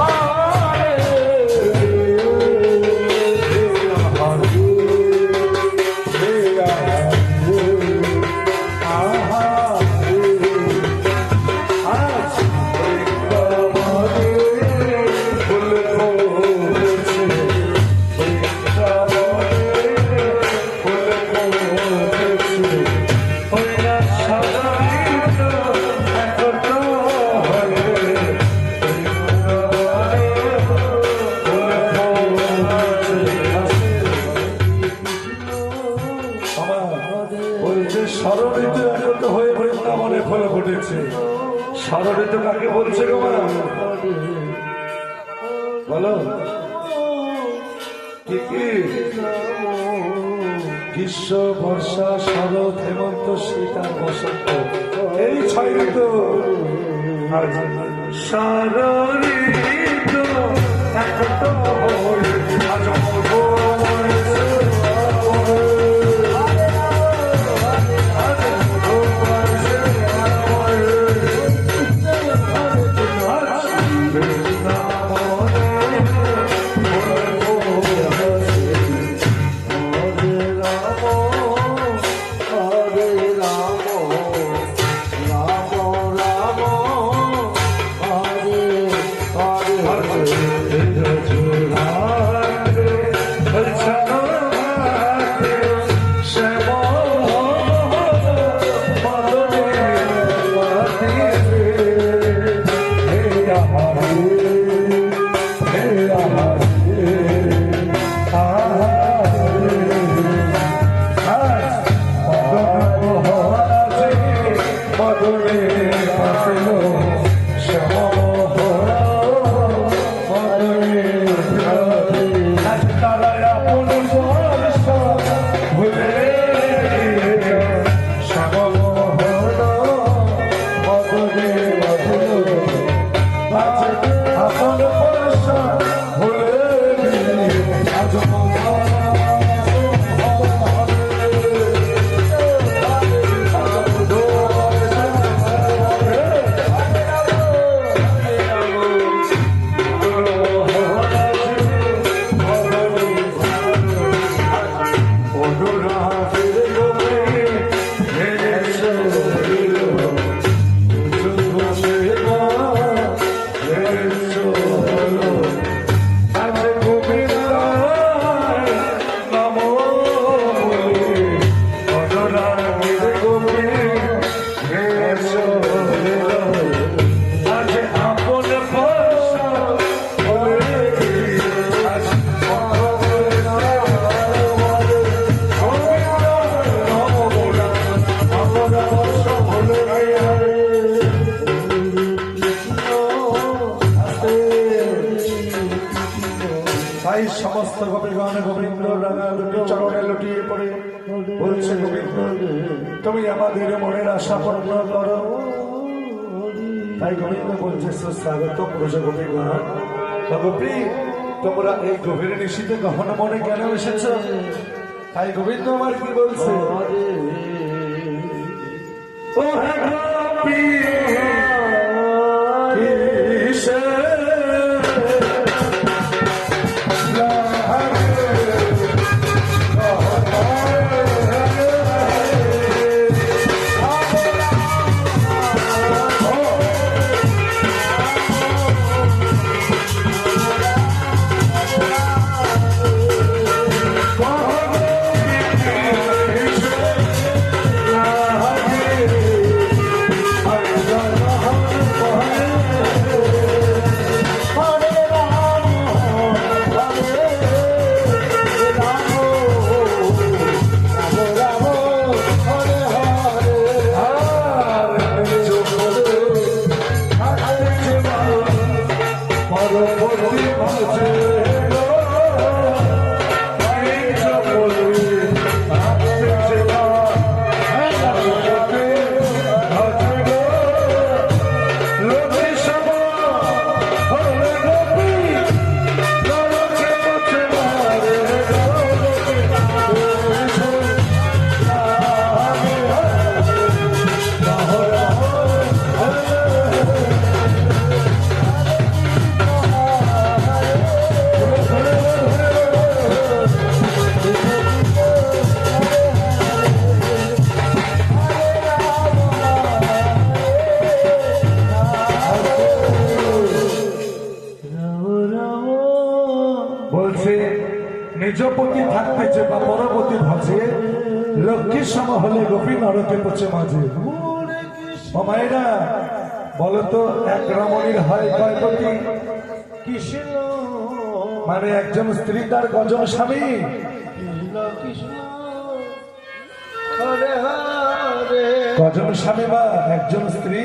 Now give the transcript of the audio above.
বলছে বৃন্দাবনে ফলে ফুটেছে ষড়ঋতু কাকে বলছে গো বলো। গ্রীষ্ম, বর্ষা, শরৎ, হেমন্ত আর বসন্ত। এই ছয় ঋতু। আর একত্র হয়ে আজ তাই সমস্ত গোপীগণ গোবিন্দ রাঙা চরণে লুটিয়ে পড়ে। বলছে গোবিন্দ তুমি আমাদের মনের আশা পূর্ণ করো। তাই গোবিন্দ বলছে সুস্বাগত পুরুষ গোপীগণ। গোপী তোমরা এই গভীর নিশীতে গহন মনে কেন এসেছ? তাই গোবিন্দ আমার কি বলছে? ও হে নিজপতি থাকতেছে বা পরবর্তী ভাজে লক্ষ্মীর সম হলে গোপী নরকে পচে মাঝে। মায়েরা বলো তো এক রমণীর হয় কয়পতি মানে একজন স্ত্রী তার কজন স্বামী। কজন স্বামী বা একজন স্ত্রী।